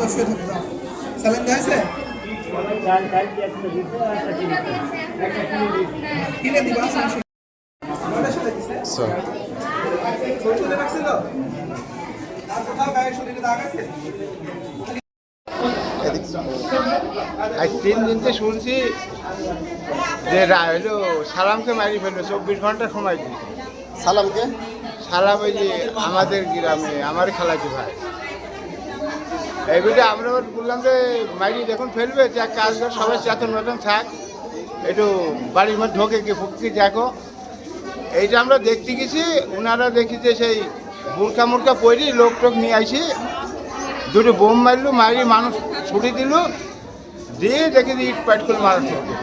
চল শুয়ে থাকো। স্যালাইন হয়েছে কিনে দিবা তিন দিনতে শুনছি যে রা- হলো সালামকে মারি ফেলল চব্বিশ ঘণ্টা সময় দিই সালামকে? সালাম ওই যে আমাদের গ্রামে আমার খালাকি ভাই। এইবারে আমরা বললাম যে মাইরি দেখুন ফেলবে যা কাজ কর সবাই চেতন মতন থাক। একটু বাড়ির মধ্যে ঢোকে কি ফুকি দেখো। এইটা আমরা দেখতে গেছি ওনারা দেখি যে সেই বুরকা মুরকা পরি লোক টোক নিয়ে আসি দুটো বোম মারলো মারি মানুষ ছুটি দিল দিয়ে দেখি যে ইট পাইট করে মারা ঠুকলো।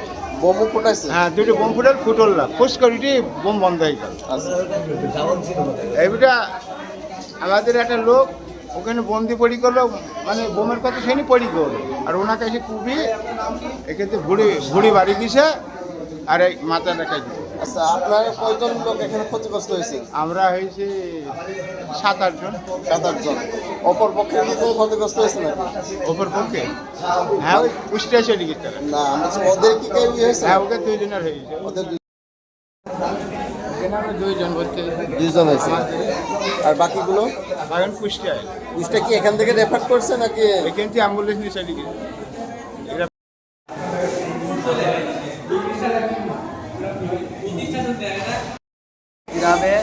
বোমও ফুটাইছে? হ্যাঁ দুটো বোম ফুটাল ফুটল না ফুস করিটি বোম বন্ধ হয়ে গেল। আচ্ছা। এইটা আমাদের একটা লোক ওখানে বন্দি পড়ি করল মানে বোমের কথা শুনি পড়ি করল। আর ওনাকে এসে কুবি এক্ষেত্রে ভুড়ি ভুড়ি বাড়ি দিছে আর এই মাথা দেখা দিছে। আচ্ছা আপনার কয়জন লোক এখানে ক্ষতিগ্রস্ত হয়েছে? আমরা হয়েছি সাত আটজন সাত আটজন অপর পক্ষে কি কেউ ক্ষতিগ্রস্ত হয়েছে নাকি? ওপর পক্ষে? হ্যাঁ। ওই কুষ্টিয়া চলে গেছে না ওদের কি কেউ ইয়ে হয়েছে? হ্যাঁ ওকে দুইজনের হয়েছে। ওদের দুইজন দুইজন হয়েছে। আর বাকিগুলো? এখন কুষ্টিয়ায় পুলিশটা কি এখান থেকে রেফার করছে নাকি? এখান থেকে অ্যাম্বুলেন্স নিয়ে চলে গ্রামে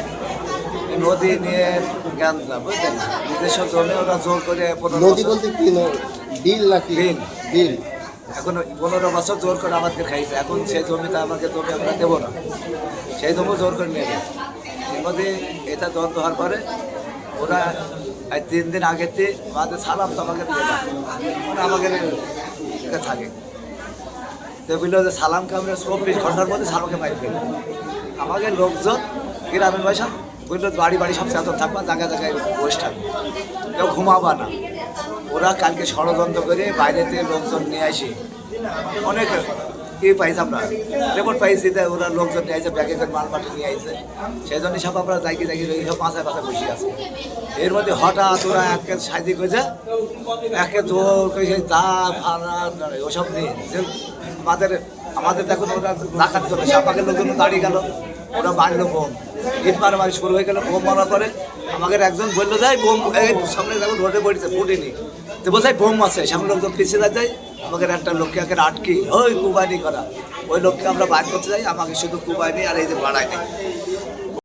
নদী নিয়ে গান্ধা বুঝলেন? নিজস্ব জমি ওরা জোর করে পনেরো নদী বছর- বলতে কি ন- বিল নাকি? বিল। বিল। এখন পনেরো বছর জোর করে আমাকে খাইছে। এখন সেই জমিটা আমাকে জমি আমরা দেবো না। সেই জমি জোর করে নেবে এর মধ্যে এটা দ্বন্দ্ব হওয়ার পরে ওরা তিন দিন আগেতে আমাদের সালাম তো আমাকে মানে আমাকে থাকে। তো বলল যে সালামকে আমরা চব্বিশ ঘণ্টার মধ্যে সালামকে বাইরে ফেলব আমাকে লোকজন, গ্রামের পয়সা বলল বাড়ি বাড়ি সব চেতন থাকবা, জায়গায় জায়গায় বসে থাকবে। কেউ ঘুমাবা না। ওরা কালকে ষড়যন্ত্র করে বাইরে থেকে লোকজন নিয়ে আসি। অনেক ই পাইছে আমরা? রেপোর্ট পাইছি যে ওরা লোকজন নিয়ে আসে ব্যাগে করে মাল পাটি নিয়ে আসে সেই জন্য সব আমরা যাইকে যাইকে রয়ে সব পাশায় পাশায় বসে আছে। এর মধ্যে হঠাৎ ওরা একে সাইডে করেছে একে জোর করে সেই দা ফানা ওসব নিয়ে। যে আমাদের আমাদের দেখুন ওরা ডাকাত চলে সাপাকে লোকজন দাঁড়িয়ে গেল, ওরা মারলো বোম। ইট মারামারি শুরু হয়ে গেল, বোম মারার পরে আমাকে একজন বলল, যাই বোম সামনে দেখুন রোডে পড়েছে ফুটেনি। তো বোঝাই বোম আছে। সামনে লোকজন পিছিয়ে যায়। আমাকে একটা লোককে আগে আটকে, ওই কুবানি করা। ওই লোককে আমরা বাইর করতে যাই, আমাকে শুধু কুবানি আর এই যে বাড়াই